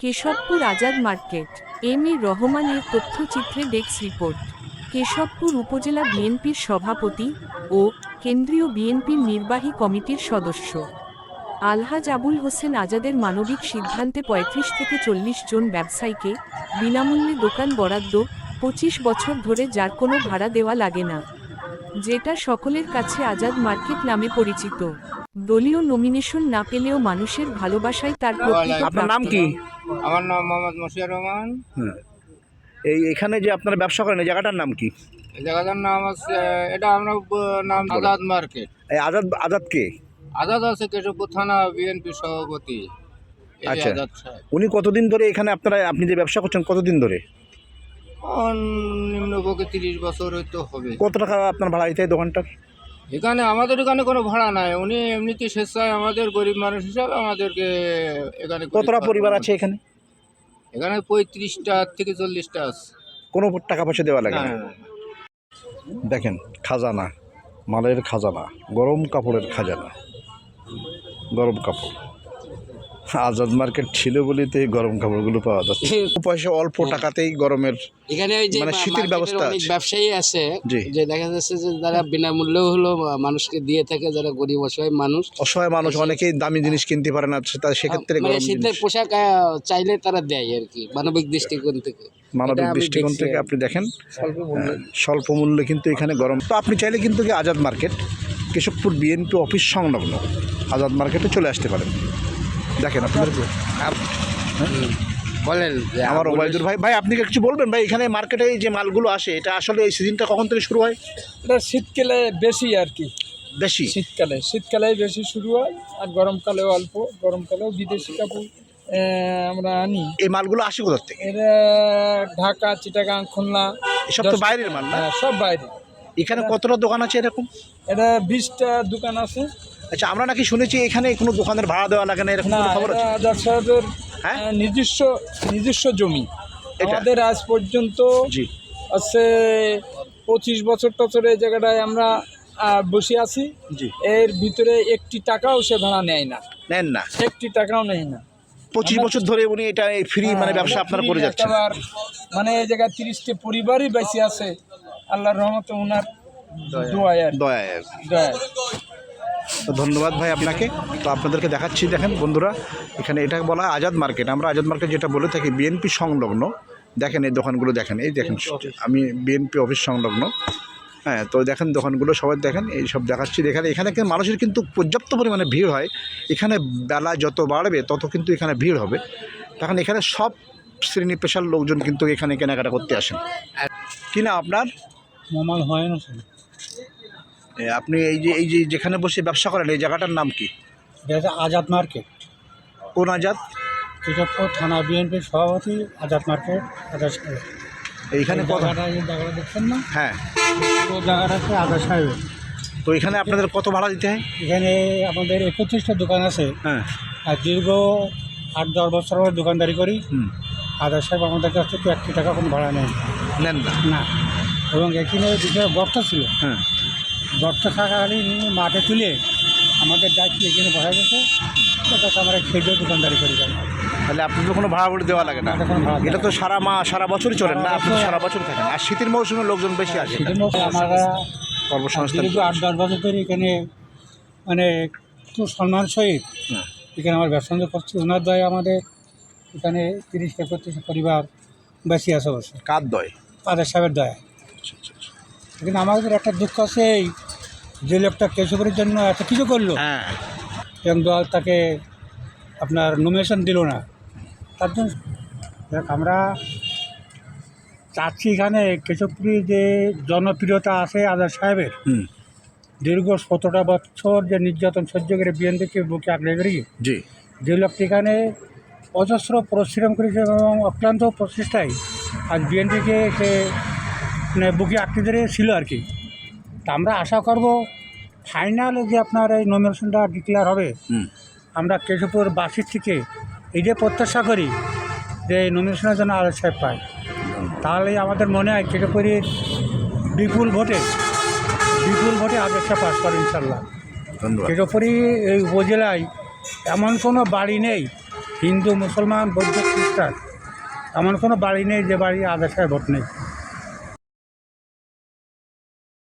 Keshabpur Azad market M A রহমানের তথ্যচিত্রে ডেক্স report. Keshabpur উপজেলা বিএনপির সভাপতি ও কেন্দ্রীয় বিএনপির নির্বাহী কমিটির সদস্য। আলহাজ আবুল হোসেন আজাদের মানবিক সিদ্ধান্তে পঁয়ত্রিশ থেকে চল্লিশ জন ব্যবসায়ীকে বিনামূল্যে দোকান বরাদ্দ, পঁচিশ বছর ধরে যার কোনো ভাড়া দেওয়া লাগে না। যেটা সকলের কাছে আজাদ মার্কেট নামে পরিচিত। দলীয় নমিনেশন না পেলেও মানুষের ভালোবাসায় তার প্রকৃত আপনার নাম কি? আমার নাম মোহাম্মদ মশিউর রহমান। হ্যাঁ। এই এখানে যে আপনারা ব্যবসা করেন এই জায়গাটার নাম কি? এই জায়গাটার নাম আছে এটা আমরা নাম আজাদ মার্কেট। এই আজাদ আজাদ কে? আজাদ আছে কেশবপুর থানা বিএনপি সভাপতি আচ্ছা। উনি কতদিন ধরে এখানে আপনারা আপনি যে ব্যবসা করছেন কতদিন ধরে? অন নিম্নপক্ষে তিরিশ বছর হয়তো হবে। কত টাকা আপনার ভাড়া দিতে দোকানটার? এখানে আমাদের এখানে কোনো ভাড়া নাই। উনি এমনিতে স্বেচ্ছায় আমাদের গরিব মানুষ হিসাবে আমাদেরকে এখানে কতটা পরিবার আছে এখানে? এখানে পঁয়ত্রিশটা থেকে চল্লিশটা আছে। কোনো টাকা পয়সা দেওয়া লাগে না। দেখেন খাজানা মালের খাজানা গরম কাপড়ের খাজানা গরম কাপড়। আজাদ মার্কেট ছিল বলেই তো এই গরম কাপড়গুলো পাওয়া যাচ্ছে। পয়সা অল্প টাকাতেই গরমের এখানে ওই যে মানে শীতের ব্যবস্থা অনেক ব্যবসায়ী আছে। যে দেখা যাচ্ছে যে যারা বিনামূল্যেও হলো মানুষকে দিয়ে থাকে যারা গরিব অসহায় মানুষ। অসহায় মানুষ অনেকেই দামি জিনিস কিনতে পারে না তার সেক্ষেত্রে মানে গরম শীতের পোশাক চাইলে তারা দেয় আর কি মানবিক দৃষ্টিকোণ থেকে। মানবিক দৃষ্টিকোণ থেকে আপনি দেখেন স্বল্প মূল্যে। আহ, স্বল্প মূল্যে কিন্তু এখানে গরম। তো আপনি চাইলে কিন্তু কি Azad market Keshabpur BNP office সংলগ্ন আজাদ মার্কেটে চলে আসতে পারেন। দেখেন আপনাদের বলেন। আমার ওবায়দুর ভাই ভাই আপনি কি কিছু বলবেন? ভাই এখানে মার্কেটে এই যে মালগুলো আসে এটা আসলে এই সিজনটা কখন থেকে শুরু হয়? এটা শীতকালে বেশি আর কি। বেশি? শীতকালে শীতকালে বেশি শুরু হয় আর গরমকালেও অল্প গরমকালেও বিদেশি কাপড় আমরা আনি। এই মালগুলো আসে কোথার থেকে? এটা ঢাকা চিটাগাং খুলনা এসব তো বাইরের মাল না? হ্যাঁ, সব বাইরে এখানে কতটা দোকান আছে এরকম? এটা বিশটা দোকান আছে আচ্ছা আমরা নাকি শুনেছি এখানে কোনো দোকানের ভাড়া দেওয়া লাগে না এরকম কোনো খবর আছে? আজাদ সাহেবের হ্যাঁ? নিজস্ব নিজস্ব জমি? আমাদের আজ পর্যন্ত জি। আছে পঁচিশ বছর টছর এই জায়গাটায় আমরা বসে আছি। জি। এর ভিতরে একটি টাকাও সে ভাড়া নেয় না। নেন না? একটি টাকাও নেয় না। পঁচিশ বছর ধরে উনি এটা ফ্রি মানে ব্যবসা আপনারা করে যাচ্ছেন। মানে এই জায়গায় তিরিশটি পরিবারই বেঁচে আছে। আল্লাহর রহমতে ওনার দোয়ায় আর তো ধন্যবাদ ভাই আপনাকে। তো আপনাদেরকে দেখাচ্ছি দেখেন বন্ধুরা এখানে এটা বলা হয় আজাদ মার্কেট। আমরা আজাদ মার্কেট যেটা বলে থাকি বিএনপি সংলগ্ন। দেখেন এই দোকানগুলো দেখেন এই দেখেন আমি বিএনপি অফিস সংলগ্ন। হ্যাঁ তো দেখেন দোকানগুলো সবাই দেখেন এই সব দেখাচ্ছি। এখানে এখানে কিন্তু মানুষের কিন্তু পর্যাপ্ত পরিমাণে ভিড় হয়। এখানে বেলা যত বাড়বে তত কিন্তু এখানে ভিড় হবে। তখন এখানে সব শ্রেণি পেশার লোকজন কিন্তু এখানে কেনাকাটা করতে আসেন। কি না আপনার? মোমাল হয় না আপনি এই যে এই যে যেখানে বসে ব্যবসা করেন এই জায়গাটার নাম কি? আজাদ মার্কেট। কোন আজাদ? কেশবপুর থানা বিএনপির সভাপতি আজাদ মার্কেট আজাদ সাহেব। এইখানে এই জায়গাটা দেখছেন না? হ্যাঁ। পুরো জায়গাটাতে আজাদ সাহেব তো এখানে আপনাদের কত ভাড়া দিতে হয়? এখানে আমাদের একত্রিশটা দোকান আছে। হ্যাঁ। আর দীর্ঘ আট দশ বছর ধরে দোকানদারি করি। হুম। আজাদ সাহেব আমাদের কাছ থেকে একটি টাকা কোনো ভাড়া নেই নেন না। এবং এখানে গর্ত ছিল। হ্যাঁ। গর্ত থাকাকালীন মাঠে তুলে আমাদের দায়িত্ব এখানে বসা গেছে তাতে আমরা খেজুর দোকানদারি করি তাহলে আপনাদের কোনো ভাড়া করে দেওয়া লাগে না? এটা তো সারা মা সারা বছরই চলেন না? আপনি সারা বছর থাকেন। আর শীতের মৌসুমে লোকজন বেশি আসে সেজন্য আমরা কর্মসংস্থান আট দশ বছর ধরে এখানে মানে একটু সম্মান সহিত হ্যাঁ। এখানে আমার ব্যবসা করছি। ওনার দয়ে আমাদের এখানে তিরিশ একত্রিশ পরিবার বেশি আছে অবশ্য। কার দয়? আদার সাহেবের দয়া। কিন্তু আমাদের একটা দুঃখ আছে এই যে লোকটা কেশবরের জন্য এত কিছু করল। হ্যাঁ। এবং দল তাকে আপনার নমিনেশন দিল না। তার জন্য দেখ, আমরা চাচ্ছি এখানে কেশবপুরি যে জনপ্রিয়তা আছে আজাদ সাহেবের। হুম। দীর্ঘ সতেরোটা বছর যে নির্যাতন সহ্য করে বিএনপিকে বুকে করি জি। যে লোকটি এখানে অজস্র পরিশ্রম করেছে এবং অক্লান্ত প্রচেষ্টায় আজ বিএনপিকে সে মানে বুকে আঁকড়ে ধরে ছিল আর কি। তা আমরা আশা করব ফাইনালে যে আপনার এই নমিনেশনটা ডিক্লেয়ার হবে আমরা কেশবপুর বাসির থেকে এই যে প্রত্যাশা করি যে এই নমিনেশনের জন্য আলোচ সাহেব পাই তাহলে আমাদের মনে হয় কেশবপুরের বিপুল ভোটে বিপুল ভোটে সাহেব পাস করে ইনশাল্লাহ কেশবপুরি এই উপজেলায় এমন কোনো বাড়ি নেই হিন্দু মুসলমান বৌদ্ধ খ্রিস্টান এমন কোনো বাড়ি নেই যে বাড়ি আদেশায় ভোট নেই।